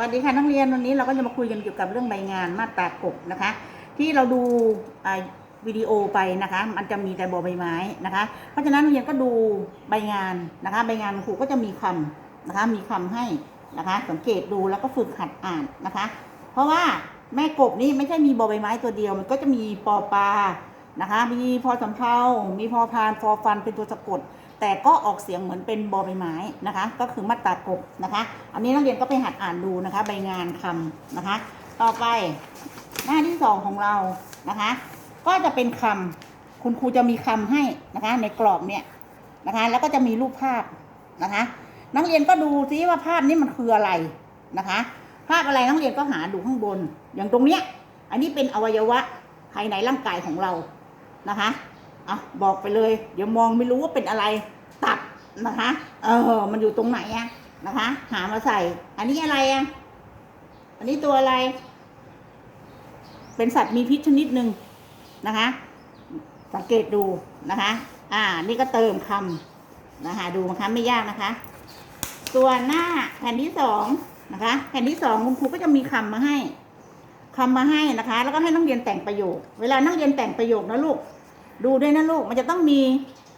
วัสดีค่ะนักเรียนวันนี้เราก็จะมาคุยกันเกี่ยวกับเรื่องใบงานมาตรากบนะคะ ที่เราดูวิดีโอไปนะคะ มันจะมีแต่บอใบไม้นะคะ เพราะฉะนั้นนักเรียนก็ดูใบงานนะคะ ใบงานครูก็จะมีคำนะคะ มีคำให้นะคะ สังเกตดูแล้วก็ฝึกหัดอ่านนะคะ เพราะว่าแม่กบนี่ไม่ใช่มีบอใบไม้ตัวเดียว มันก็จะมีปอปลานะคะ มีพอสำเพามีพอพานฟอฟันเป็นตัวสะกด แต่ก็ออกเสียงเหมือนเป็นบอใบไม้นะคะ ก็คือมาตรากบนะคะ อันนี้นักเรียนก็ไปหัดอ่านดูนะคะ ใบงานคำนะคะ ต่อไปหน้าที่สองของเรานะคะ ก็จะเป็นคำคุณครูจะมีคำให้นะคะ ในกรอบเนี่ยนะคะ แล้วก็จะมีรูปภาพนะคะ นักเรียนก็ดูซิว่าภาพนี้มันคืออะไรนะคะ ภาพอะไรนักเรียนก็หาดูข้างบน อย่างตรงเนี้ย อันนี้เป็นอวัยวะภายในร่างกายของเรานะคะ อะบอกไปเลย เดี๋ยวมองไม่รู้ว่าเป็นอะไร ตับนะคะ เออ มันอยู่ตรงไหนอะนะคะ หามาใส่ อันนี้อะไรอะอันนี้ตัวอะไร เป็นสัตว์มีพิษชนิดหนึ่งนะคะ สังเกตดูนะคะ อ่า นี่ก็เติมคำนะคะ ดูนะคะไม่ยากนะคะ ตัวหน้าแผ่นที่สองนะคะ แผ่นที่สองคุณครูก็จะมีคำมาให้คำมาให้นะคะ แล้วก็ให้นักเรียนแต่งประโยค เวลานักเรียนแต่งประโยคนะลูก ดูด้วยนะลูกมันจะต้องมี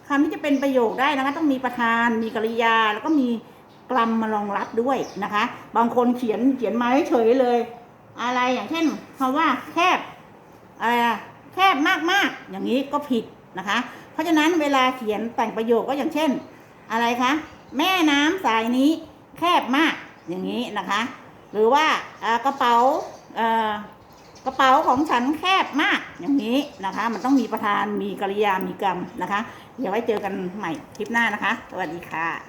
คำที่จะเป็นประโยคได้นะคะ ต้องมีประธาน มีกริยา แล้วก็มีกลัมมารองรับด้วยนะคะ บางคนเขียนเขียนมาเฉยเลย อะไรอย่างเช่นคำว่าแคบอะไรแคบมากๆ อย่างนี้ก็ผิดนะคะ เพราะฉะนั้นเวลาเขียนแต่งประโยคก็อย่างเช่น อะไรคะแม่น้ำสายนี้แคบมากอย่างนี้นะคะ หรือว่ากระเป๋า เป๋าของฉันแคบมากอย่างนี้นะคะ มันต้องมีประธานมีกริยามีกรรมนะคะ เดี๋ยวไว้เจอกันใหม่คลิปหน้านะคะ สวัสดีค่ะ